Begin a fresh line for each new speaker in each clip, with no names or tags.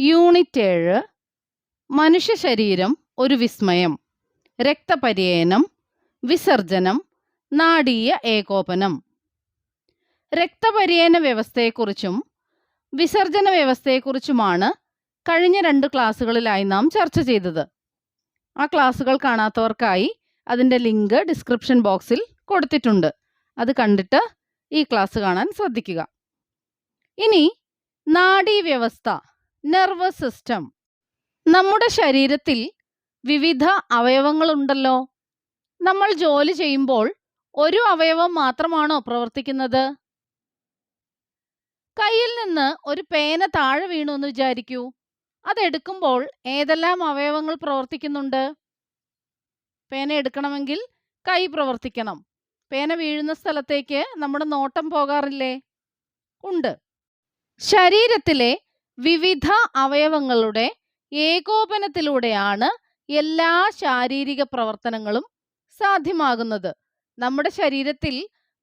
Unit ഏഴ് മനുഷ്യ ശരീരം ഒരു വിസ്മയം രക്തപര്യനം വിസർജനം നാടീയ ഏകോപനം. രക്തപര്യന വ്യവസ്ഥയെക്കുറിച്ചും വിസർജന വ്യവസ്ഥയെക്കുറിച്ചുമാണ് കഴിഞ്ഞ രണ്ട് ക്ലാസ്സുകളിലായി നാം ചർച്ച ചെയ്തത്. ആ ക്ലാസ്സുകൾ കാണാത്തവർക്കായി അതിന്റെ ലിങ്ക് ഡിസ്ക്രിപ്ഷൻ ബോക്സിൽ കൊടുത്തിട്ടുണ്ട്. അത് കണ്ടിട്ട് ഈ ക്ലാസ് കാണാൻ ശ്രദ്ധിക്കുക. ഇനി നാഡീവ്യവസ്ഥ. Nervous system. നമ്മുടെ ശരീരത്തിൽ വിവിധ അവയവങ്ങളുണ്ടല്ലോ. നമ്മൾ ജോലി ചെയ്യുമ്പോൾ ഒരു അവയവം മാത്രമാണോ പ്രവർത്തിക്കുന്നത്? കയ്യിൽ നിന്ന് ഒരു പേന താഴെ വീണു എന്ന് വിചാരിക്കൂ. അതെടുക്കുമ്പോൾ ഏതെല്ലാം അവയവങ്ങൾ പ്രവർത്തിക്കുന്നുണ്ട്? പേന എടുക്കണമെങ്കിൽ കൈ പ്രവർത്തിക്കണം. പേന വീഴുന്ന സ്ഥലത്തേക്ക് നമ്മുടെ നോട്ടം പോകാറില്ലേ? ഉണ്ട്. ശരീരത്തിലെ വിവിധ അവയവങ്ങളുടെ ഏകോപനത്തിലൂടെയാണ് എല്ലാ ശാരീരിക പ്രവർത്തനങ്ങളും സാധ്യമാകുന്നത്. നമ്മുടെ ശരീരത്തിൽ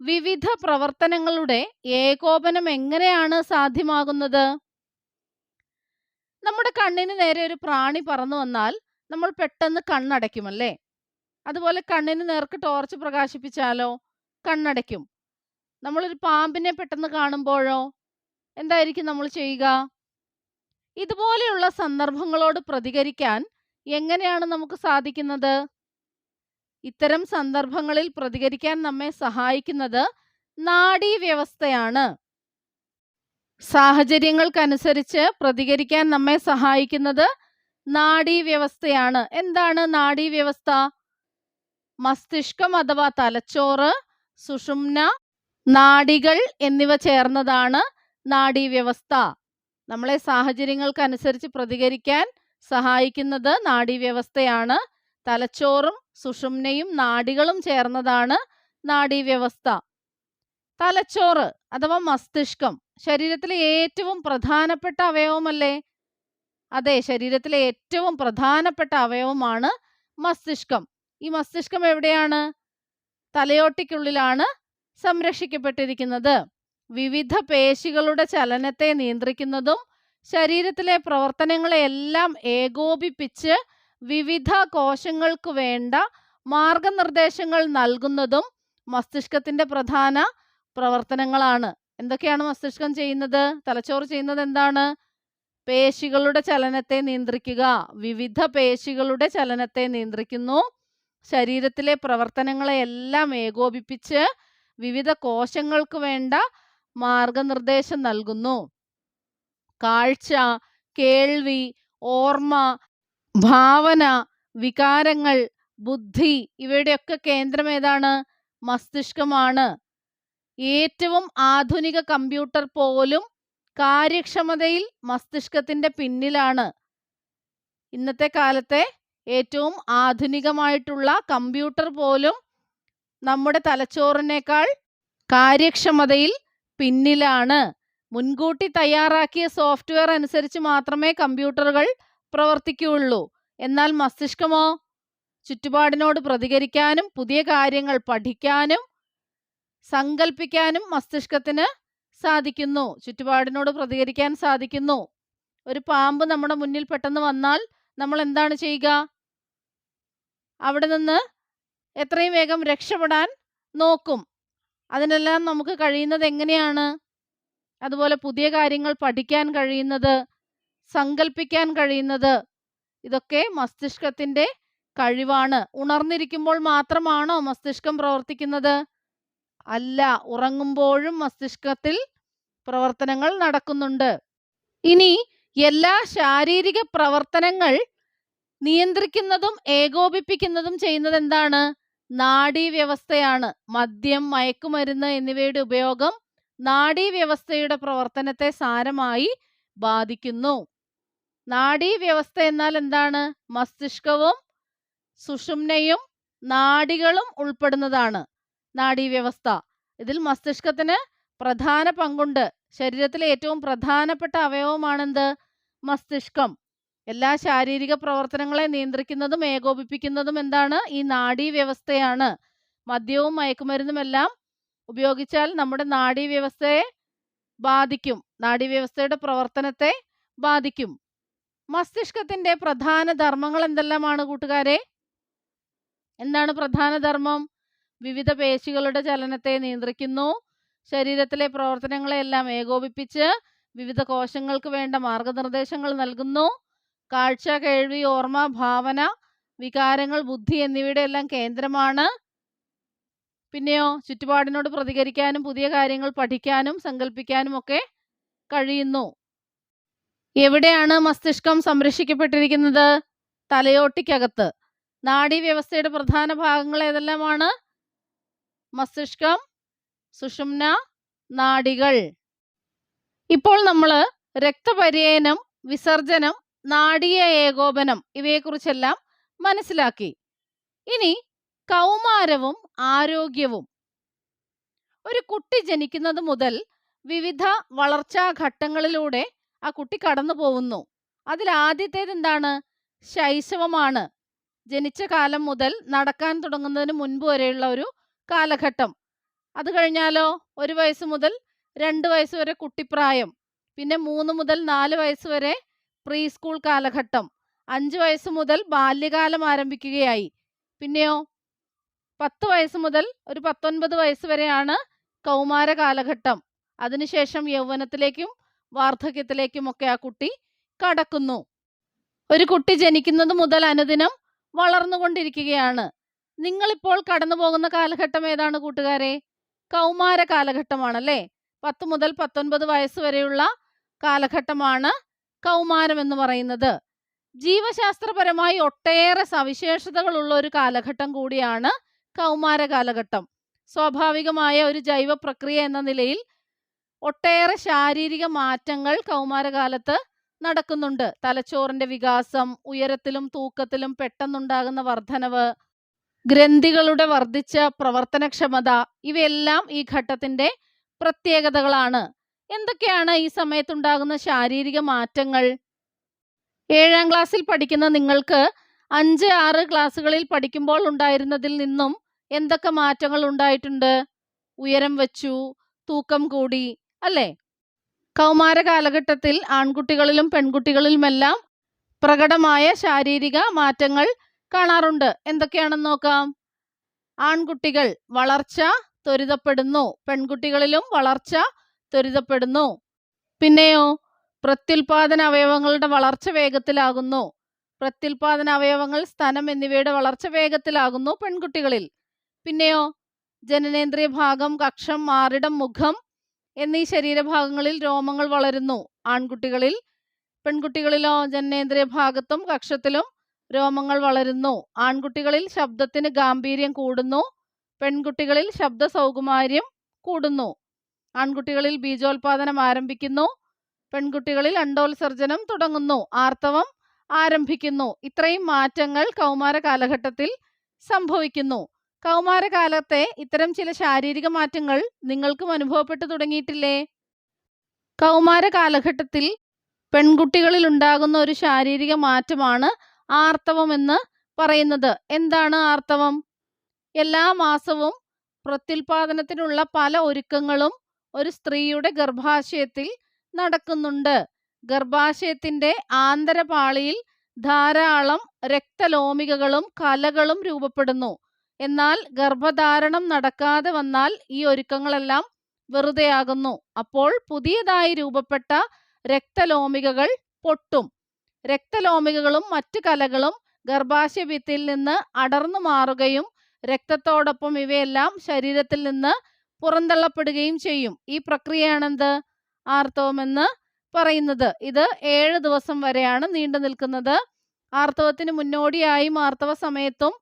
വിവിധ പ്രവർത്തനങ്ങളുടെ ഏകോപനം എങ്ങനെയാണ് സാധ്യമാകുന്നത്? നമ്മുടെ കണ്ണിന് നേരെ ഒരു പ്രാണി പറന്നു വന്നാൽ നമ്മൾ പെട്ടെന്ന് കണ്ണടയ്ക്കുമല്ലേ അതുപോലെ കണ്ണിന് നേർക്ക് ടോർച്ച് പ്രകാശിപ്പിച്ചാലോ കണ്ണടയ്ക്കും. നമ്മളൊരു പാമ്പിനെ പെട്ടെന്ന് കാണുമ്പോഴോ എന്തായിരിക്കും നമ്മൾ ചെയ്യുക? ഇതുപോലെയുള്ള സന്ദർഭങ്ങളോട് പ്രതികരിക്കാൻ എങ്ങനെയാണ് നമുക്ക് സാധിക്കുന്നത്? ഇത്തരം സന്ദർഭങ്ങളിൽ പ്രതികരിക്കാൻ നമ്മെ സഹായിക്കുന്നത് നാഡീവ്യവസ്ഥയാണ്. സാഹചര്യങ്ങൾക്കനുസരിച്ച് പ്രതികരിക്കാൻ നമ്മെ സഹായിക്കുന്നത് നാഡീവ്യവസ്ഥയാണ്. എന്താണ് നാഡീവ്യവസ്ഥ? മസ്തിഷ്കം അഥവാ തലച്ചോറ് സുഷുമ്ന നാഡികൾ എന്നിവ ചേർന്നതാണ് നാഡീവ്യവസ്ഥ. നമ്മളെ സാഹചര്യങ്ങൾക്കനുസരിച്ച് പ്രതികരിക്കാൻ സഹായിക്കുന്നത് നാഡീവ്യവസ്ഥയാണ്. തലച്ചോറും സുഷുമ്നയും നാഡികളും ചേർന്നതാണ് നാഡീവ്യവസ്ഥ. തലച്ചോറ് അഥവാ മസ്തിഷ്കം ശരീരത്തിലെ ഏറ്റവും പ്രധാനപ്പെട്ട അവയവമല്ലേ? അതെ ശരീരത്തിലെ ഏറ്റവും പ്രധാനപ്പെട്ട അവയവമാണ് മസ്തിഷ്കം. ഈ മസ്തിഷ്കം എവിടെയാണ്? തലയോട്ടിക്കുള്ളിലാണ് സംരക്ഷിക്കപ്പെട്ടിരിക്കുന്നത്. വിവിധ പേശികളുടെ ചലനത്തെ നിയന്ത്രിക്കുന്നതും ശരീരത്തിലെ പ്രവർത്തനങ്ങളെയെല്ലാം ഏകോപിപ്പിച്ച് വിവിധ കോശങ്ങൾക്ക് വേണ്ട മാർഗനിർദ്ദേശങ്ങൾ നൽകുന്നതും മസ്തിഷ്കത്തിന്റെ പ്രധാന പ്രവർത്തനങ്ങളാണ്. എന്തൊക്കെയാണ് മസ്തിഷ്കം ചെയ്യുന്നത്? തലച്ചോറ് ചെയ്യുന്നത് എന്താണ്? പേശികളുടെ ചലനത്തെ നിയന്ത്രിക്കുക. വിവിധ പേശികളുടെ ചലനത്തെ നിയന്ത്രിക്കുന്നു. ശരീരത്തിലെ പ്രവർത്തനങ്ങളെയെല്ലാം ഏകോപിപ്പിച്ച് വിവിധ കോശങ്ങൾക്ക് വേണ്ട മാർഗനിർദ്ദേശം നൽകുന്നു. കാഴ്ച കേൾവി ഓർമ്മ ഭാവന വികാരങ്ങൾ ബുദ്ധി ഇവയുടെയൊക്കെ കേന്ദ്രം ഏതാണ്? മസ്തിഷ്കമാണ്. ഏറ്റവും ആധുനിക കമ്പ്യൂട്ടർ പോലും കാര്യക്ഷമതയിൽ മസ്തിഷ്കത്തിന്റെ പിന്നിലാണ്. ഇന്നത്തെ കാലത്തെ ഏറ്റവും ആധുനികമായിട്ടുള്ള കമ്പ്യൂട്ടർ പോലും നമ്മുടെ തലച്ചോറിനേക്കാൾ കാര്യക്ഷമതയിൽ പിന്നിലാണ്. മുൻകൂട്ടി തയ്യാറാക്കിയ സോഫ്റ്റ്വെയർ അനുസരിച്ച് മാത്രമേ കമ്പ്യൂട്ടറുകൾ പ്രവർത്തിക്കുകയുള്ളൂ. എന്നാൽ മസ്തിഷ്കമോ? ചുറ്റുപാടിനോട് പ്രതികരിക്കാനും പുതിയ കാര്യങ്ങൾ പഠിക്കാനും സങ്കല്പിക്കാനും മസ്തിഷ്കത്തിന് സാധിക്കുന്നു. ചുറ്റുപാടിനോട് പ്രതികരിക്കാൻ സാധിക്കുന്നു. ഒരു പാമ്പ് നമ്മുടെ മുന്നിൽ പെട്ടെന്ന് വന്നാൽ നമ്മൾ എന്താണ് ചെയ്യുക? അവിടെ നിന്ന് എത്രയും വേഗം രക്ഷപ്പെടാൻ നോക്കും. അതിനെല്ലാം നമുക്ക് കഴിയുന്നത് എങ്ങനെയാണ്? അതുപോലെ പുതിയ കാര്യങ്ങൾ പഠിക്കാൻ കഴിയുന്നത് സങ്കല്പിക്കാൻ കഴിയുന്നത് ഇതൊക്കെ മസ്തിഷ്കത്തിന്റെ കഴിവാണ്. ഉണർന്നിരിക്കുമ്പോൾ മാത്രമാണോ മസ്തിഷ്കം പ്രവർത്തിക്കുന്നത്? അല്ല ഉറങ്ങുമ്പോഴും മസ്തിഷ്കത്തിൽ പ്രവർത്തനങ്ങൾ നടക്കുന്നുണ്ട്. ഇനി എല്ലാ ശാരീരിക പ്രവർത്തനങ്ങൾ നിയന്ത്രിക്കുന്നതും ഏകോപിപ്പിക്കുന്നതും ചെയ്യുന്നത് എന്താണ്? നാഡീവ്യവസ്ഥയാണ്. മദ്യം മയക്കുമരുന്ന് എന്നിവയുടെ ഉപയോഗം നാഡീവ്യവസ്ഥയുടെ പ്രവർത്തനത്തെ സാരമായി ബാധിക്കുന്നു. നാഡീവ്യവസ്ഥ എന്നാൽ എന്താണ്? മസ്തിഷ്കവും സുഷുമ്നയും നാഡികളും ഉൾപ്പെടുന്നതാണ് നാഡീവ്യവസ്ഥ. ഇതിൽ മസ്തിഷ്കത്തിന് പ്രധാന പങ്കുണ്ട്. ശരീരത്തിലെ ഏറ്റവും പ്രധാനപ്പെട്ട അവയവമാണെന്ത്? മസ്തിഷ്കം. എല്ലാ ശാരീരിക പ്രവർത്തനങ്ങളെ നിയന്ത്രിക്കുന്നതും ഏകോപിപ്പിക്കുന്നതും എന്താണ്? ഈ നാഡീവ്യവസ്ഥയാണ്. മദ്യവും മയക്കുമരുന്നുമെല്ലാം ഉപയോഗിച്ചാൽ നമ്മുടെ നാഡീവ്യവസ്ഥയെ ബാധിക്കും. നാഡീവ്യവസ്ഥയുടെ പ്രവർത്തനത്തെ ബാധിക്കും. മസ്തിഷ്കത്തിന്റെ പ്രധാന ധർമ്മങ്ങൾ എന്തെല്ലാമാണ് കൂട്ടുകാരെ? എന്താണ് പ്രധാന ധർമ്മം? വിവിധ പേശികളുടെ ചലനത്തെ നിയന്ത്രിക്കുന്നു. ശരീരത്തിലെ പ്രവർത്തനങ്ങളെല്ലാം ഏകോപിപ്പിച്ച് വിവിധ കോശങ്ങൾക്ക് വേണ്ട മാർഗനിർദ്ദേശങ്ങൾ നൽകുന്നു. കാഴ്ച കേൾവി ഓർമ്മ ഭാവന വികാരങ്ങൾ ബുദ്ധി എന്നിവയുടെ എല്ലാം കേന്ദ്രമാണ്. പിന്നെയോ ചുറ്റുപാടിനോട് പ്രതികരിക്കാനും പുതിയ കാര്യങ്ങൾ പഠിക്കാനും സങ്കല്പിക്കാനും ഒക്കെ കഴിയുന്നു. എവിടെയാണ് മസ്തിഷ്കം സംരക്ഷിക്കപ്പെട്ടിരിക്കുന്നത്? തലയോട്ടിക്കകത്ത്. നാഡീവ്യവസ്ഥയുടെ പ്രധാന ഭാഗങ്ങൾ ഏതെല്ലാമാണ്? മസ്തിഷ്കം സുഷുമ്ന നാഡികൾ. ഇപ്പോൾ നമ്മൾ രക്തപര്യനം വിസർജനം നാഡീയ ഏകോപനം ഇവയെക്കുറിച്ചെല്ലാം മനസ്സിലാക്കി. ഇനി കൗമാരവും ആരോഗ്യവും. ഒരു കുട്ടി ജനിക്കുന്നത് മുതൽ വിവിധ വളർച്ചാ ഘട്ടങ്ങളിലൂടെ ആ കുട്ടി കടന്നു പോകുന്നു. അതിൽ ആദ്യത്തേത് എന്താണ്? ശൈശവമാണ്. ജനിച്ച കാലം മുതൽ നടക്കാൻ തുടങ്ങുന്നതിന് മുൻപ് വരെയുള്ള ഒരു കാലഘട്ടം. അത് കഴിഞ്ഞാലോ? ഒരു വയസ്സ് മുതൽ രണ്ട് വയസ്സ് വരെ കുട്ടിപ്രായം. പിന്നെ മൂന്ന് മുതൽ നാല് വയസ്സ് വരെ പ്രീ സ്കൂൾ കാലഘട്ടം. അഞ്ച് വയസ്സ് മുതൽ ബാല്യകാലം ആരംഭിക്കുകയായി. പിന്നെയോ? പത്ത് വയസ്സ് മുതൽ ഒരു പത്തൊൻപത് വയസ്സ് വരെയാണ് കൗമാര കാലഘട്ടം. അതിനുശേഷം യൗവനത്തിലേക്കും വാർദ്ധക്യത്തിലേക്കും ഒക്കെ ആ കുട്ടി കടക്കുന്നു. ഒരു കുട്ടി ജനിക്കുന്നത് മുതൽ അനുദിനം വളർന്നുകൊണ്ടിരിക്കുകയാണ്. നിങ്ങളിപ്പോൾ കടന്നു പോകുന്ന കാലഘട്ടം ഏതാണ് കൂട്ടുകാരെ? കൗമാര കാലഘട്ടമാണല്ലേ? പത്ത് മുതൽ പത്തൊൻപത് വയസ്സ് വരെയുള്ള കാലഘട്ടമാണ് കൗമാരം എന്ന് പറയുന്നത്. ജീവശാസ്ത്രപരമായി ഒട്ടേറെ സവിശേഷതകളുള്ള ഒരു കാലഘട്ടം കൂടിയാണ് കൗമാര കാലഘട്ടം. സ്വാഭാവികമായ ഒരു ജൈവ പ്രക്രിയ എന്ന നിലയിൽ ഒട്ടേറെ ശാരീരിക മാറ്റങ്ങൾ കൗമാരകാലത്ത് നടക്കുന്നുണ്ട്. തലച്ചോറിന്റെ വികാസം ഉയരത്തിലും തൂക്കത്തിലും പെട്ടെന്നുണ്ടാകുന്ന വർധനവ് ഗ്രന്ഥികളുടെ വർദ്ധിച്ച പ്രവർത്തനക്ഷമത ഇവയെല്ലാം ഈ ഘട്ടത്തിന്റെ പ്രത്യേകതകളാണ്. എന്തൊക്കെയാണ് ഈ സമയത്തുണ്ടാകുന്ന ശാരീരിക മാറ്റങ്ങൾ? ഏഴാം ക്ലാസ്സിൽ പഠിക്കുന്ന നിങ്ങൾക്ക് അഞ്ച് ആറ് ക്ലാസ്സുകളിൽ പഠിക്കുമ്പോൾ ഉണ്ടായിരുന്നതിൽ നിന്നും എന്തൊക്കെ മാറ്റങ്ങൾ ഉണ്ടായിട്ടുണ്ട്? ഉയരം വെച്ചു തൂക്കം കൂടി അല്ലേ? കൗമാര കാലഘട്ടത്തിൽ ആൺകുട്ടികളിലും പെൺകുട്ടികളിലുമെല്ലാം പ്രകടമായ ശാരീരിക മാറ്റങ്ങൾ കാണാറുണ്ട്. എന്തൊക്കെയാണെന്ന് നോക്കാം. ആൺകുട്ടികൾ വളർച്ച ത്വരിതപ്പെടുന്നു. പെൺകുട്ടികളിലും വളർച്ച ത്വരിതപ്പെടുന്നു. പിന്നെയോ പ്രത്യുൽപാദന അവയവങ്ങളുടെ വളർച്ച വേഗത്തിലാകുന്നു. പ്രത്യുൽപാദന അവയവങ്ങൾ സ്തനം എന്നിവയുടെ വളർച്ച വേഗത്തിലാകുന്നു പെൺകുട്ടികളിൽ. പിന്നെയോ ജനനേന്ദ്രിയ ഭാഗം കക്ഷം മാറിടം മുഖം എന്നീ ശരീരഭാഗങ്ങളിൽ രോമങ്ങൾ വളരുന്നു ആൺകുട്ടികളിൽ. പെൺകുട്ടികളിലോ ജനനേന്ദ്രിയ ഭാഗത്തും കക്ഷത്തിലും രോമങ്ങൾ വളരുന്നു. ആൺകുട്ടികളിൽ ശബ്ദത്തിന് ഗാംഭീര്യം കൂടുന്നു. പെൺകുട്ടികളിൽ ശബ്ദ സൗകുമാര്യം കൂടുന്നു. ആൺകുട്ടികളിൽ ബീജോത്പാദനം ആരംഭിക്കുന്നു. പെൺകുട്ടികളിൽ അണ്ടോത്സർജനം തുടങ്ങുന്നു. ആർത്തവം ആരംഭിക്കുന്നു. ഇത്രയും മാറ്റങ്ങൾ കൗമാര കാലഘട്ടത്തിൽ സംഭവിക്കുന്നു. കൗമാരകാലത്തെ ഇത്തരം ചില ശാരീരിക മാറ്റങ്ങൾ നിങ്ങൾക്കും അനുഭവപ്പെട്ടു തുടങ്ങിയിട്ടില്ലേ? കൗമാര കാലഘട്ടത്തിൽ പെൺകുട്ടികളിൽ ഉണ്ടാകുന്ന ഒരു ശാരീരിക മാറ്റമാണ് ആർത്തവം എന്ന് പറയുന്നത്. എന്താണ് ആർത്തവം? എല്ലാ മാസവും പ്രത്യുൽപാദനത്തിനുള്ള പല ഒരുക്കങ്ങളും ഒരു സ്ത്രീയുടെ ഗർഭാശയത്തിൽ നടക്കുന്നുണ്ട്. ഗർഭാശയത്തിന്റെ ആന്തരപാളിയിൽ ധാരാളം രക്തലോമികകളും കലകളും രൂപപ്പെടുന്നു. എന്നാൽ ഗർഭധാരണം നടക്കാതെ വന്നാൽ ഈ ഒരുക്കങ്ങളെല്ലാം വെറുതെയാകുന്നു. അപ്പോൾ പുതിയതായി രൂപപ്പെട്ട രക്തലോമികകൾ പൊട്ടും. രക്തലോമികകളും മറ്റു കലകളും ഗർഭാശയ ഭിത്തിയിൽ നിന്ന് അടർന്നു മാറുകയും രക്തത്തോടൊപ്പം ഇവയെല്ലാം ശരീരത്തിൽ നിന്ന് പുറന്തള്ളപ്പെടുകയും ചെയ്യും. ഈ പ്രക്രിയയാണെന്ത്? ആർത്തവമെന്ന് പറയുന്നത്. ഇത് ഏഴ് ദിവസം വരെയാണ് നീണ്ടു നിൽക്കുന്നത്. ആർത്തവത്തിന് മുന്നോടിയായും ആർത്തവ സമയത്തും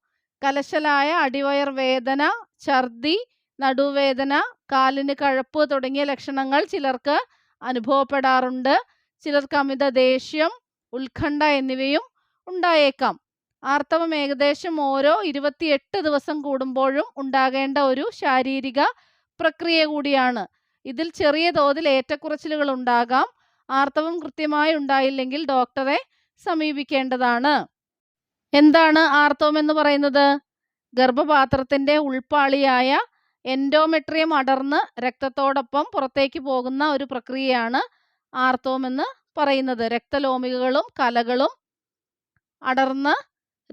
കലശലായ അടിവയർ വേദന ഛർദി നടുവേദന കാലിന് കഴപ്പ് തുടങ്ങിയ ലക്ഷണങ്ങൾ ചിലർക്ക് അനുഭവപ്പെടാറുണ്ട്. ചിലർക്ക് അമിത ദേഷ്യം ഉത്കണ്ഠ എന്നിവയും ഉണ്ടായേക്കാം. ആർത്തവം ഏകദേശം ഓരോ ഇരുപത്തിയെട്ട് ദിവസം കൂടുമ്പോഴും ഉണ്ടാകേണ്ട ഒരു ശാരീരിക പ്രക്രിയ കൂടിയാണ്. ഇതിൽ ചെറിയ തോതിൽ ഏറ്റക്കുറച്ചിലുകൾ ഉണ്ടാകാം. ആർത്തവം കൃത്യമായി ഉണ്ടായില്ലെങ്കിൽ ഡോക്ടറെ സമീപിക്കേണ്ടതാണ്. എന്താണ് ആർത്തവം എന്ന് പറയുന്നത്? ഗർഭപാത്രത്തിന്റെ ഉൾപ്പാളിയായ എൻഡോമെട്രിയം അടർന്ന് രക്തത്തോടൊപ്പം പുറത്തേക്ക് പോകുന്ന ഒരു പ്രക്രിയയാണ് ആർത്തവം എന്ന് പറയുന്നത്. രക്തലോമികകളും കലകളും അടർന്ന്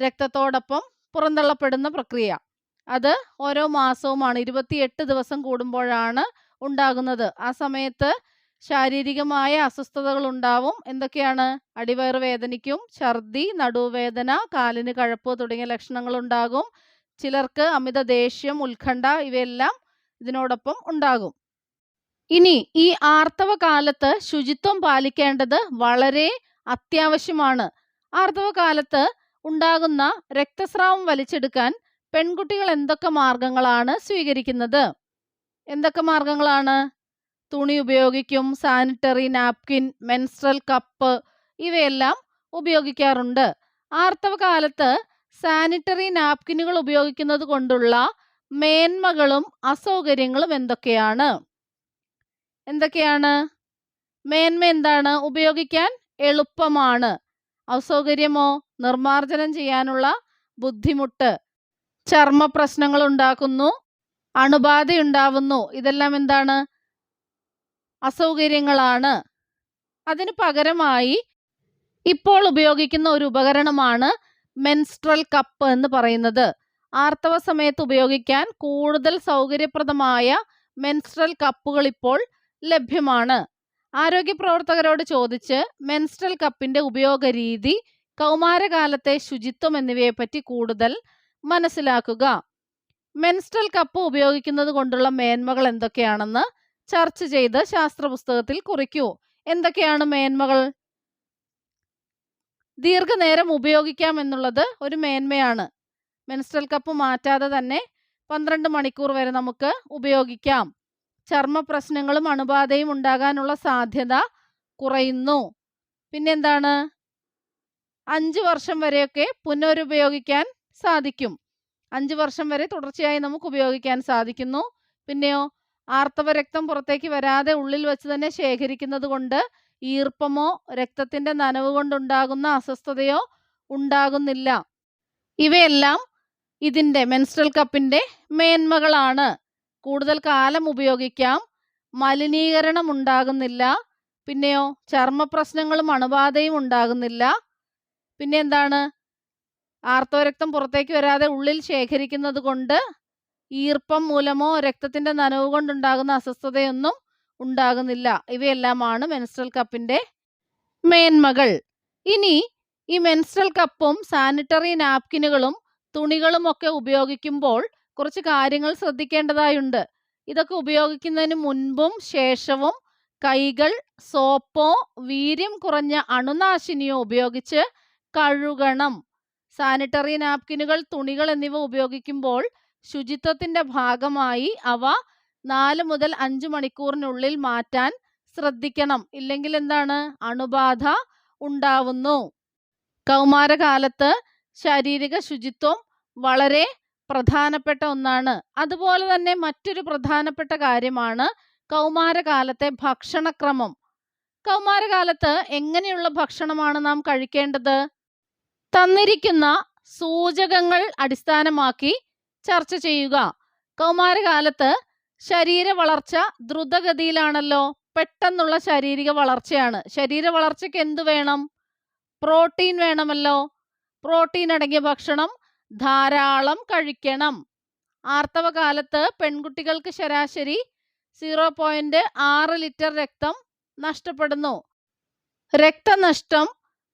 രക്തത്തോടൊപ്പം പുറന്തള്ളപ്പെടുന്ന പ്രക്രിയ. അത് ഓരോ മാസവുമാണ്. ഇരുപത്തിയെട്ട് ദിവസം കൂടുമ്പോഴാണ് ഉണ്ടാകുന്നത്. ആ സമയത്ത് ശാരീരികമായ അസ്വസ്ഥതകൾ ഉണ്ടാവും. എന്തൊക്കെയാണ്? അടിവയറ് വേദനിക്കും ഛർദി നടുവേദന കാലിന് കഴപ്പ് തുടങ്ങിയ ലക്ഷണങ്ങൾ ഉണ്ടാകും. ചിലർക്ക് അമിത ദേഷ്യം ഉത്കണ്ഠ ഇവയെല്ലാം ഇതിനോടൊപ്പം ഉണ്ടാകും. ഇനി ഈ ആർത്തവ കാലത്ത് ശുചിത്വം പാലിക്കേണ്ടത് വളരെ അത്യാവശ്യമാണ്. ആർത്തവ കാലത്ത് ഉണ്ടാകുന്ന രക്തസ്രാവം വലിച്ചെടുക്കാൻ പെൺകുട്ടികൾ എന്തൊക്കെ മാർഗങ്ങളാണ് സ്വീകരിക്കുന്നത്? എന്തൊക്കെ മാർഗങ്ങളാണ്? തുണി ഉപയോഗിക്കും സാനിറ്ററി നാപ്കിൻ മെൻസ്ട്രൽ കപ്പ് ഇവയെല്ലാം ഉപയോഗിക്കാറുണ്ട്. ആർത്തവ കാലത്ത് സാനിറ്ററി നാപ്കിനുകൾ ഉപയോഗിക്കുന്നത് കൊണ്ടുള്ള മേന്മകളും അസൗകര്യങ്ങളും എന്തൊക്കെയാണ്? എന്തൊക്കെയാണ്? മേന്മ എന്താണ്? ഉപയോഗിക്കാൻ എളുപ്പമാണ്. അസൗകര്യമോ? നിർമാർജനം ചെയ്യാനുള്ള ബുദ്ധിമുട്ട്. ചർമ്മ പ്രശ്നങ്ങൾ ഉണ്ടാക്കുന്നു അണുബാധ ഉണ്ടാവുന്നു ഇതെല്ലാം എന്താണ്? അസൗകര്യങ്ങളാണ്. അതിന് പകരമായി ഇപ്പോൾ ഉപയോഗിക്കുന്ന ഒരു ഉപകരണമാണ് മെൻസ്ട്രൽ കപ്പ് എന്ന് പറയുന്നത്. ആർത്തവ സമയത്ത് ഉപയോഗിക്കാൻ കൂടുതൽ സൗകര്യപ്രദമായ മെൻസ്ട്രൽ കപ്പുകൾ ഇപ്പോൾ ലഭ്യമാണ്. ആരോഗ്യ പ്രവർത്തകരോട് ചോദിച്ച് മെൻസ്ട്രൽ കപ്പിന്റെ ഉപയോഗ രീതി കൗമാരകാലത്തെ ശുചിത്വം എന്നിവയെപ്പറ്റി കൂടുതൽ മനസ്സിലാക്കുക. മെൻസ്ട്രൽ കപ്പ് ഉപയോഗിക്കുന്നത് കൊണ്ടുള്ള മേന്മകൾ എന്തൊക്കെയാണെന്ന് ചർച്ച ചെയ്ത് ശാസ്ത്ര പുസ്തകത്തിൽ കുറിക്കൂ. എന്തൊക്കെയാണ് മേന്മകൾ? ദീർഘനേരം ഉപയോഗിക്കാം എന്നുള്ളത് ഒരു മേന്മയാണ്. മെൻസ്ട്രൽ കപ്പ് മാറ്റാതെ തന്നെ പന്ത്രണ്ട് മണിക്കൂർ വരെ നമുക്ക് ഉപയോഗിക്കാം. ചർമ്മ പ്രശ്നങ്ങളും അണുബാധയും ഉണ്ടാകാനുള്ള സാധ്യത കുറയുന്നു. പിന്നെന്താണ്? അഞ്ച് വർഷം വരെയൊക്കെ പുനരുപയോഗിക്കാൻ സാധിക്കും. അഞ്ച് വർഷം വരെ തുടർച്ചയായി നമുക്ക് ഉപയോഗിക്കാൻ സാധിക്കുന്നു. പിന്നെയോ ആർത്തവ രക്തം പുറത്തേക്ക് വരാതെ ഉള്ളിൽ വെച്ച് തന്നെ ശേഖരിക്കുന്നത് കൊണ്ട് ഈർപ്പമോ രക്തത്തിന്റെ നനവ് കൊണ്ടുണ്ടാകുന്ന അസ്വസ്ഥതയോ ഉണ്ടാകുന്നില്ല. ഇവയെല്ലാം ഇതിന്റെ മെൻസ്ട്രൽ കപ്പിന്റെ മേന്മകളാണ്. കൂടുതൽ കാലം ഉപയോഗിക്കാം. മലിനീകരണം ഉണ്ടാകുന്നില്ല. പിന്നെയോ ചർമ്മ പ്രശ്നങ്ങളും അണുബാധയും ഉണ്ടാകുന്നില്ല. പിന്നെ എന്താണ്? ആർത്തവരക്തം പുറത്തേക്ക് വരാതെ ഉള്ളിൽ ശേഖരിക്കുന്നത് കൊണ്ട് ഈർപ്പം മൂലമോ രക്തത്തിന്റെ നനവ് കൊണ്ടുണ്ടാകുന്ന അസ്വസ്ഥതയൊന്നും ഉണ്ടാകുന്നില്ല. ഇവയെല്ലാമാണ് മെൻസ്ട്രൽ കപ്പിന്റെ മേന്മകൾ. ഇനി ഈ മെൻസ്ട്രൽ കപ്പും സാനിറ്ററി നാപ്കിനുകളും തുണികളും ഒക്കെ ഉപയോഗിക്കുമ്പോൾ കുറച്ച് കാര്യങ്ങൾ ശ്രദ്ധിക്കേണ്ടതായുണ്ട്. ഇതൊക്കെ ഉപയോഗിക്കുന്നതിന് മുൻപും ശേഷവും കൈകൾ സോപ്പോ വീര്യം കുറഞ്ഞ അണുനാശിനിയോ ഉപയോഗിച്ച് കഴുകണം. സാനിറ്ററി നാപ്കിനുകൾ തുണികൾ എന്നിവ ഉപയോഗിക്കുമ്പോൾ ശുചിത്വത്തിന്റെ ഭാഗമായി അവ നാല് മുതൽ അഞ്ച് മണിക്കൂറിനുള്ളിൽ മാറ്റാൻ ശ്രദ്ധിക്കണം. ഇല്ലെങ്കിൽ എന്താണ്? അണുബാധ ഉണ്ടാവുന്നു. കൗമാരകാലത്ത് ശാരീരിക ശുചിത്വം വളരെ പ്രധാനപ്പെട്ട ഒന്നാണ്. അതുപോലെ തന്നെ മറ്റൊരു പ്രധാനപ്പെട്ട കാര്യമാണ് കൗമാരകാലത്തെ ഭക്ഷണക്രമം. കൗമാരകാലത്ത് എങ്ങനെയുള്ള ഭക്ഷണമാണ് നാം കഴിക്കേണ്ടത്? തന്നിരിക്കുന്ന സൂചകങ്ങൾ അടിസ്ഥാനമാക്കി ചർച്ച ചെയ്യുക. കൗമാരകാലത്ത് ശരീര വളർച്ച ദ്രുതഗതിയിലാണല്ലോ. പെട്ടെന്നുള്ള ശാരീരിക വളർച്ചയാണ്. ശരീര വളർച്ചയ്ക്ക് എന്തു വേണം? പ്രോട്ടീൻ വേണമല്ലോ. പ്രോട്ടീൻ അടങ്ങിയ ഭക്ഷണം ധാരാളം കഴിക്കണം. ആർത്തവ കാലത്ത് പെൺകുട്ടികൾക്ക് ശരാശരി സീറോ പോയിന്റ് ആറ് ലിറ്റർ രക്തം നഷ്ടപ്പെടുന്നു. രക്തനഷ്ടം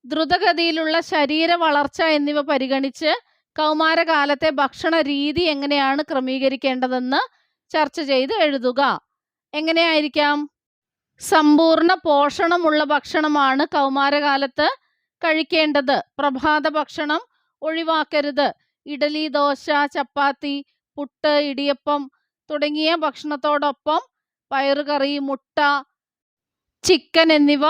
ദ്രുതഗതിയിലുള്ള ശരീര വളർച്ച എന്നിവ പരിഗണിച്ച് കൗമാരകാലത്തെ ഭക്ഷണ രീതി എങ്ങനെയാണ് ക്രമീകരിക്കേണ്ടതെന്ന് ചർച്ച ചെയ്ത് എഴുതുക. എങ്ങനെയായിരിക്കാം? സമ്പൂർണ പോഷണമുള്ള ഭക്ഷണമാണ് കൗമാരകാലത്ത് കഴിക്കേണ്ടത്. പ്രഭാത ഭക്ഷണം ഒഴിവാക്കരുത്. ഇഡലി ദോശ ചപ്പാത്തി പുട്ട് ഇടിയപ്പം തുടങ്ങിയ ഭക്ഷണത്തോടൊപ്പം പയറുകറി മുട്ട ചിക്കൻ എന്നിവ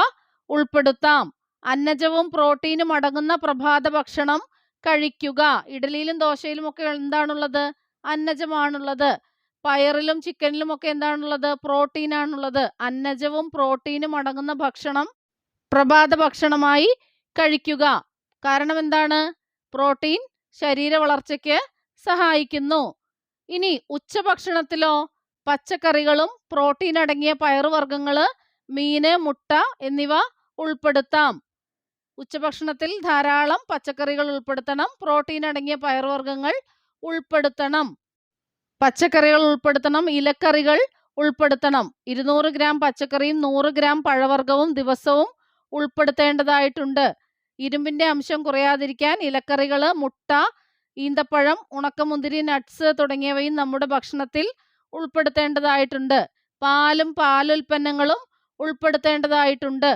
ഉൾപ്പെടുത്താം. അന്നജവും പ്രോട്ടീനും അടങ്ങുന്ന പ്രഭാത ഭക്ഷണം കഴിക്കുക. ഇഡലിയിലും ദോശയിലും ഒക്കെ എന്താണുള്ളത്? അന്നജമാണുള്ളത്. പയറിലും ചിക്കനിലും ഒക്കെ എന്താണുള്ളത്? പ്രോട്ടീൻ ആണുള്ളത് അന്നജവും പ്രോട്ടീനും അടങ്ങുന്ന ഭക്ഷണം പ്രഭാത ഭക്ഷണമായി കഴിക്കുക. കാരണം എന്താണ്? പ്രോട്ടീൻ ശരീര വളർച്ചയ്ക്ക് സഹായിക്കുന്നു. ഇനി ഉച്ചഭക്ഷണത്തിലോ പച്ചക്കറികളും പ്രോട്ടീൻ അടങ്ങിയ പയറുവർഗങ്ങൾ മീന് മുട്ട എന്നിവ ഉൾപ്പെടുത്താം. ഉച്ചഭക്ഷണത്തിൽ ധാരാളം പച്ചക്കറികൾ ഉൾപ്പെടുത്തണം പ്രോട്ടീൻ അടങ്ങിയ പയറുവർഗങ്ങൾ ഉൾപ്പെടുത്തണം. പച്ചക്കറികൾ ഉൾപ്പെടുത്തണം ഇലക്കറികൾ ഉൾപ്പെടുത്തണം. ഇരുന്നൂറ് ഗ്രാം പച്ചക്കറിയും നൂറ് ഗ്രാം പഴവർഗവും ദിവസവും ഉൾപ്പെടുത്തേണ്ടതായിട്ടുണ്ട്. ഇരുമ്പിന്റെ അംശം കുറയാതിരിക്കാൻ ഇലക്കറികൾ മുട്ട ഈന്തപ്പഴം ഉണക്കമുന്തിരി നട്ട്സ് തുടങ്ങിയവയും നമ്മുടെ ഭക്ഷണത്തിൽ ഉൾപ്പെടുത്തേണ്ടതായിട്ടുണ്ട്. പാലും പാലുൽപ്പന്നങ്ങളും ഉൾപ്പെടുത്തേണ്ടതായിട്ടുണ്ട്.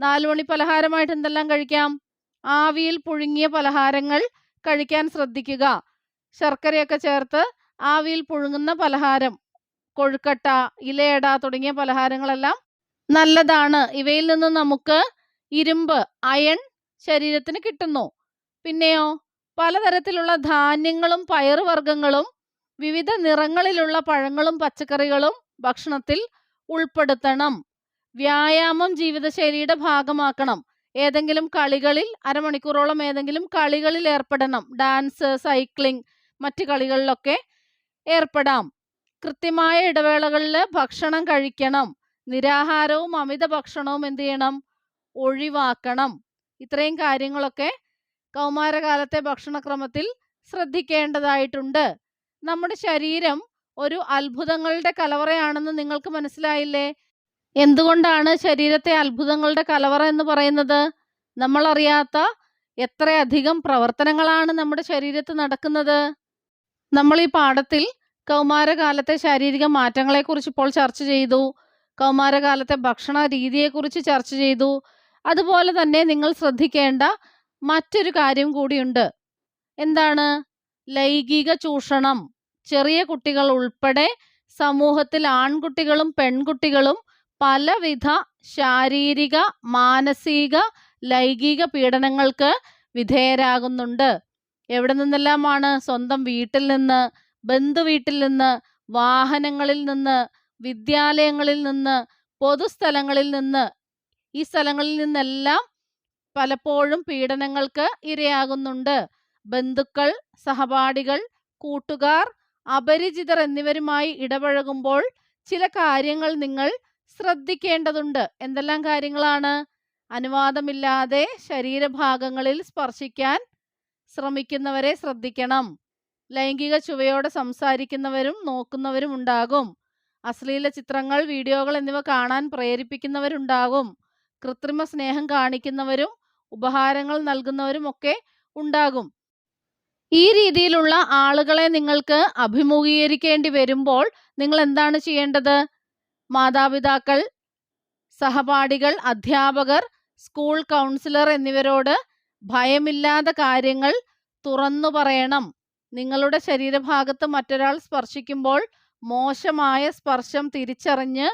നാലുമണി പലഹാരമായിട്ട് എന്തെല്ലാം കഴിക്കാം? ആവിയിൽ പുഴുങ്ങിയ പലഹാരങ്ങൾ കഴിക്കാൻ ശ്രദ്ധിക്കുക. ശർക്കരയൊക്കെ ചേർത്ത് ആവിയിൽ പുഴുങ്ങുന്ന പലഹാരം കൊഴുക്കട്ട ഇലയട തുടങ്ങിയ പലഹാരങ്ങളെല്ലാം നല്ലതാണ്. ഇവയിൽ നിന്ന് നമുക്ക് ഇരുമ്പ് അയൺ ശരീരത്തിന് കിട്ടുന്നു. പിന്നെയോ പലതരത്തിലുള്ള ധാന്യങ്ങളും പയറുവർഗങ്ങളും വിവിധ നിറങ്ങളിലുള്ള പഴങ്ങളും പച്ചക്കറികളും ഭക്ഷണത്തിൽ ഉൾപ്പെടുത്തണം. വ്യായാമം ജീവിതശൈലിയുടെ ഭാഗമാക്കണം. ഏതെങ്കിലും കളികളിൽ അരമണിക്കൂറോളം ഏതെങ്കിലും കളികളിൽ ഏർപ്പെടണം. ഡാൻസ് സൈക്ലിംഗ് മറ്റ് കളികളിലൊക്കെ ഏർപ്പെടാം. കൃത്യമായ ഇടവേളകളിൽ ഭക്ഷണം കഴിക്കണം. നിരാഹാരവും അമിത ഭക്ഷണവും എന്ത് ചെയ്യണം? ഒഴിവാക്കണം. ഇത്രയും കാര്യങ്ങളൊക്കെ കൗമാരകാലത്തെ ഭക്ഷണക്രമത്തിൽ ശ്രദ്ധിക്കേണ്ടതായിട്ടുണ്ട്. നമ്മുടെ ശരീരം ഒരു അത്ഭുതങ്ങളുടെ കലവറയാണെന്ന് നിങ്ങൾക്ക് മനസ്സിലായില്ലേ? എന്തുകൊണ്ടാണ് ശരീരത്തെ അത്ഭുതങ്ങളുടെ കലവറ എന്ന് പറയുന്നത്? നമ്മളറിയാത്ത എത്രയധികം പ്രവർത്തനങ്ങളാണ് നമ്മുടെ ശരീരത്ത് നടക്കുന്നത്? നമ്മൾ ഈ പാഠത്തിൽ കൗമാരകാലത്തെ ശാരീരിക മാറ്റങ്ങളെക്കുറിച്ച് ഇപ്പോൾ ചർച്ച ചെയ്തു. കൗമാരകാലത്തെ ഭക്ഷണ രീതിയെക്കുറിച്ച് ചർച്ച ചെയ്തു. അതുപോലെ തന്നെ നിങ്ങൾ ശ്രദ്ധിക്കേണ്ട മറ്റൊരു കാര്യം കൂടിയുണ്ട്. എന്താണ്? ലൈംഗിക ചൂഷണം. ചെറിയ കുട്ടികൾ ഉൾപ്പെടെ സമൂഹത്തിൽ ആൺകുട്ടികളും പെൺകുട്ടികളും പലവിധ ശാരീരിക മാനസിക ലൈംഗിക പീഡനങ്ങൾക്ക് വിധേയരാകുന്നുണ്ട്. എവിടെ നിന്നെല്ലാമാണ് സ്വന്തം വീട്ടിൽ നിന്ന് ബന്ധുവീട്ടിൽ നിന്ന് വാഹനങ്ങളിൽ നിന്ന് വിദ്യാലയങ്ങളിൽ നിന്ന് പൊതുസ്ഥലങ്ങളിൽ നിന്ന്? ഈ സ്ഥലങ്ങളിൽ നിന്നെല്ലാം പലപ്പോഴും പീഡനങ്ങൾക്ക് ഇരയാകുന്നുണ്ട്. ബന്ധുക്കൾ സഹപാഠികൾ കൂട്ടുകാർ അപരിചിതർ എന്നിവരുമായി ഇടപഴകുമ്പോൾ ചില കാര്യങ്ങൾ നിങ്ങൾ ശ്രദ്ധിക്കേണ്ടതുണ്ട്. എന്തെല്ലാം കാര്യങ്ങളാണ്? അനുവാദമില്ലാതെ ശരീരഭാഗങ്ങളിൽ സ്പർശിക്കാൻ ശ്രമിക്കുന്നവരെ ശ്രദ്ധിക്കണം. ലൈംഗിക ചുവയോടെ സംസാരിക്കുന്നവരും നോക്കുന്നവരും ഉണ്ടാകും. അശ്ലീല ചിത്രങ്ങൾ വീഡിയോകൾ എന്നിവ കാണാൻ പ്രേരിപ്പിക്കുന്നവരുണ്ടാകും. കൃത്രിമ സ്നേഹം കാണിക്കുന്നവരും ഉപഹാരങ്ങൾ നൽകുന്നവരും ഒക്കെ ഉണ്ടാകും. ഈ രീതിയിലുള്ള ആളുകളെ നിങ്ങൾക്ക് അഭിമുഖീകരിക്കേണ്ടി വരുമ്പോൾ നിങ്ങൾ എന്താണ് ചെയ്യേണ്ടത്? മാതാപിതാക്കൾ സഹപാഠികൾ അധ്യാപകർ സ്കൂൾ കൗൺസിലർ എന്നിവരോട് ഭയമില്ലാതെ കാര്യങ്ങൾ തുറന്നു പറയണം. നിങ്ങളുടെ ശരീരഭാഗത്ത് മറ്റൊരാൾ സ്പർശിക്കുമ്പോൾ മോശമായ സ്പർശം തിരിച്ചറിഞ്ഞ്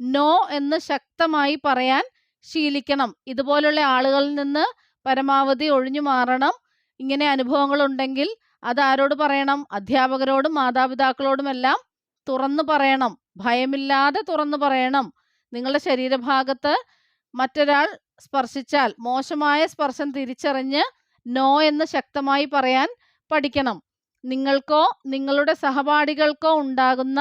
നോ എന്ന് ശക്തമായി പറയാൻ ശീലിക്കണം. ഇതുപോലുള്ള ആളുകളിൽ നിന്ന് പരമാവധി ഒഴിഞ്ഞു മാറണം. ഇങ്ങനെ അനുഭവങ്ങൾ ഉണ്ടെങ്കിൽ അത് ആരോട് പറയണം? അധ്യാപകരോടും മാതാപിതാക്കളോടുമെല്ലാം തുറന്നു പറയണം. ഭയമില്ലാതെ തുറന്നു പറയണം. നിങ്ങളുടെ ശരീരഭാഗത്ത് മറ്റൊരാൾ സ്പർശിച്ചാൽ മോശമായ സ്പർശം തിരിച്ചറിഞ്ഞ് നോ എന്ന് ശക്തമായി പറയാൻ പഠിക്കണം. നിങ്ങൾക്കോ നിങ്ങളുടെ സഹപാഠികൾക്കോ ഉണ്ടാകുന്ന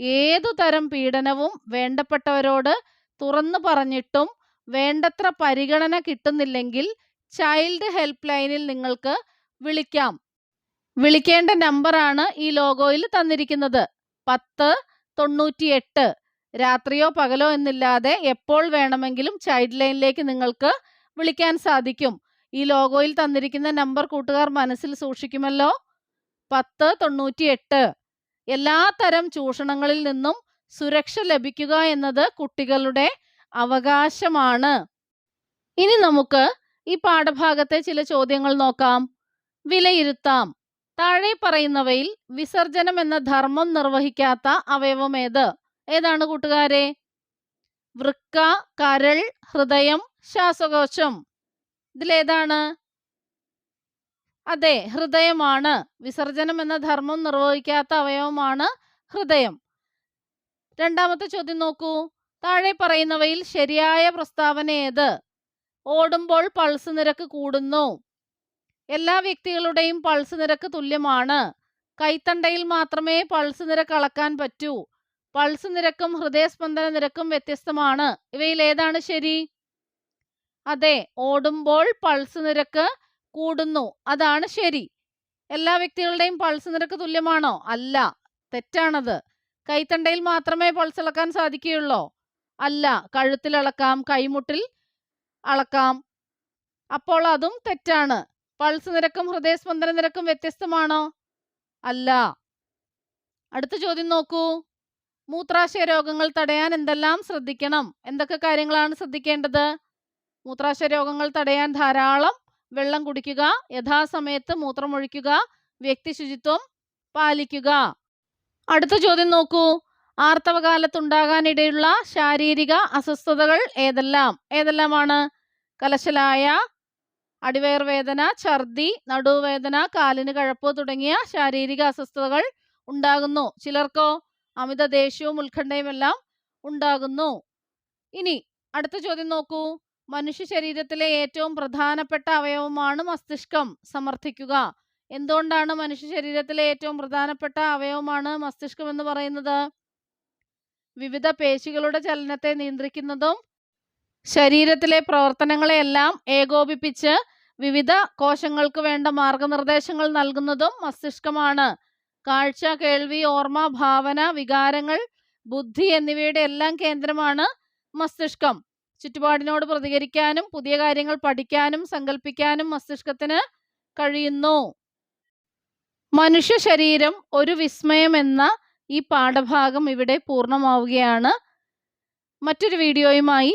ഏതു തരം പീഡനവും വേണ്ടപ്പെട്ടവരോട് തുറന്നു പറഞ്ഞിട്ടും വേണ്ടത്ര പരിഗണന കിട്ടുന്നില്ലെങ്കിൽ ചൈൽഡ് ഹെൽപ്പ് ലൈനിൽ നിങ്ങൾക്ക് വിളിക്കാം. വിളിക്കേണ്ട നമ്പറാണ് ഈ ലോഗോയിൽ തന്നിരിക്കുന്നത്. പത്ത് തൊണ്ണൂറ്റിയെട്ട്. രാത്രിയോ പകലോ എന്നില്ലാതെ എപ്പോൾ വേണമെങ്കിലും ചൈൽഡ് ലൈനിലേക്ക് നിങ്ങൾക്ക് വിളിക്കാൻ സാധിക്കും. ഈ ലോഗോയിൽ തന്നിരിക്കുന്ന നമ്പർ കൂട്ടുകാർ മനസ്സിൽ സൂക്ഷിക്കുമല്ലോ. പത്ത് തൊണ്ണൂറ്റിയെട്ട്. എല്ലാ തരം ചൂഷണങ്ങളിൽ നിന്നും സുരക്ഷ ലഭിക്കുക എന്നത് കുട്ടികളുടെ അവകാശമാണ്. ഇനി നമുക്ക് ഈ പാഠഭാഗത്തെ ചില ചോദ്യങ്ങൾ നോക്കാം. വിലയിരുത്താം. താഴെ പറയുന്നവയിൽ വിസർജനം എന്ന ധർമ്മം നിർവഹിക്കാത്ത അവയവം ഏത്? ഏതാണ് കൂട്ടുകാരെ? വൃക്ക കരൾ ഹൃദയം ശ്വാസകോശം. ഇതിലേതാണ്? അതെ ഹൃദയമാണ്. വിസർജനം എന്ന ധർമ്മം നിർവഹിക്കാത്ത അവയവമാണ് ഹൃദയം. രണ്ടാമത്തെ ചോദ്യം നോക്കൂ. താഴെ പറയുന്നവയിൽ ശരിയായ പ്രസ്താവന ഏത്? ഓടുമ്പോൾ പൾസ് നിരക്ക് കൂടുന്നു. എല്ലാ വ്യക്തികളുടെയും പൾസ് നിരക്ക് തുല്യമാണ്. കൈത്തണ്ടയിൽ മാത്രമേ പൾസ് നിരക്ക് അളക്കാൻ പറ്റൂ. പൾസ് നിരക്കും ഹൃദയസ്പന്ദന നിരക്കും വ്യത്യസ്തമാണ്. ഇവയിൽ ഏതാണ് ശരി? അതെ ഓടുമ്പോൾ പൾസ് നിരക്ക് കൂടുന്നു. അതാണ് ശരി. എല്ലാ വ്യക്തികളുടെയും പൾസ് നിരക്ക് തുല്യമാണോ? അല്ല. തെറ്റാണത്. കൈത്തണ്ടയിൽ മാത്രമേ പൾസ് അളക്കാൻ സാധിക്കുകയുള്ളോ? അല്ല. കഴുത്തിൽ അളക്കാം കൈമുട്ടിൽ അളക്കാം അപ്പോൾ അതും തെറ്റാണ്. പൾസ് നിരക്കും ഹൃദയസ്പന്ദന നിരക്കും വ്യത്യസ്തമാണോ? അല്ല. അടുത്ത ചോദ്യം നോക്കൂ. മൂത്രാശയ രോഗങ്ങൾ തടയാൻ എന്തെല്ലാം ശ്രദ്ധിക്കണം? എന്തൊക്കെ കാര്യങ്ങളാണ് ശ്രദ്ധിക്കേണ്ടത്? മൂത്രാശയ രോഗങ്ങൾ തടയാൻ ധാരാളം വെള്ളം കുടിക്കുക യഥാസമയത്ത് മൂത്രമൊഴിക്കുക വ്യക്തി ശുചിത്വം പാലിക്കുക. അടുത്ത ചോദ്യം നോക്കൂ. ആർത്തവകാലത്തുണ്ടാകാനിടയുള്ള ശാരീരിക അസ്വസ്ഥതകൾ ഏതെല്ലാം? ഏതെല്ലാമാണ്? കലശലായ അടിവയർ വേദന ഛർദി നടുവേദന കാലിന് കഴപ്പ് തുടങ്ങിയ ശാരീരിക അസ്വസ്ഥതകൾ ഉണ്ടാകുന്നു. ചിലർക്കോ അമിത ദേഷ്യവും ഉത്കണ്ഠയും എല്ലാം ഉണ്ടാകുന്നു. ഇനി അടുത്ത ചോദ്യം നോക്കൂ. മനുഷ്യ ശരീരത്തിലെ ഏറ്റവും പ്രധാനപ്പെട്ട അവയവമാണ് മസ്തിഷ്കം. സമർത്ഥിക്കുക. എന്തുകൊണ്ടാണ് മനുഷ്യ ശരീരത്തിലെ ഏറ്റവും പ്രധാനപ്പെട്ട അവയവമാണ് മസ്തിഷ്കം എന്ന് പറയുന്നത്? വിവിധ പേശികളുടെ ചലനത്തെ നിയന്ത്രിക്കുന്നതും ശരീരത്തിലെ പ്രവർത്തനങ്ങളെയെല്ലാം ഏകോപിപ്പിച്ച് വിവിധ കോശങ്ങൾക്ക് വേണ്ട മാർഗനിർദ്ദേശങ്ങൾ നൽകുന്നതും മസ്തിഷ്കമാണ്. കാഴ്ച കേൾവി ഓർമ്മ ഭാവന വികാരങ്ങൾ ബുദ്ധി എന്നിവയുടെ എല്ലാം കേന്ദ്രമാണ് മസ്തിഷ്കം. ചുറ്റുപാടിനോട് പ്രതികരിക്കാനും പുതിയ കാര്യങ്ങൾ പഠിക്കാനും സങ്കല്പിക്കാനും മസ്തിഷ്കത്തിന് കഴിയുന്നു. മനുഷ്യ ശരീരം ഒരു വിസ്മയം എന്ന ഈ പാഠഭാഗം ഇവിടെ പൂർണമാവുകയാണ്. മറ്റൊരു വീഡിയോയുമായി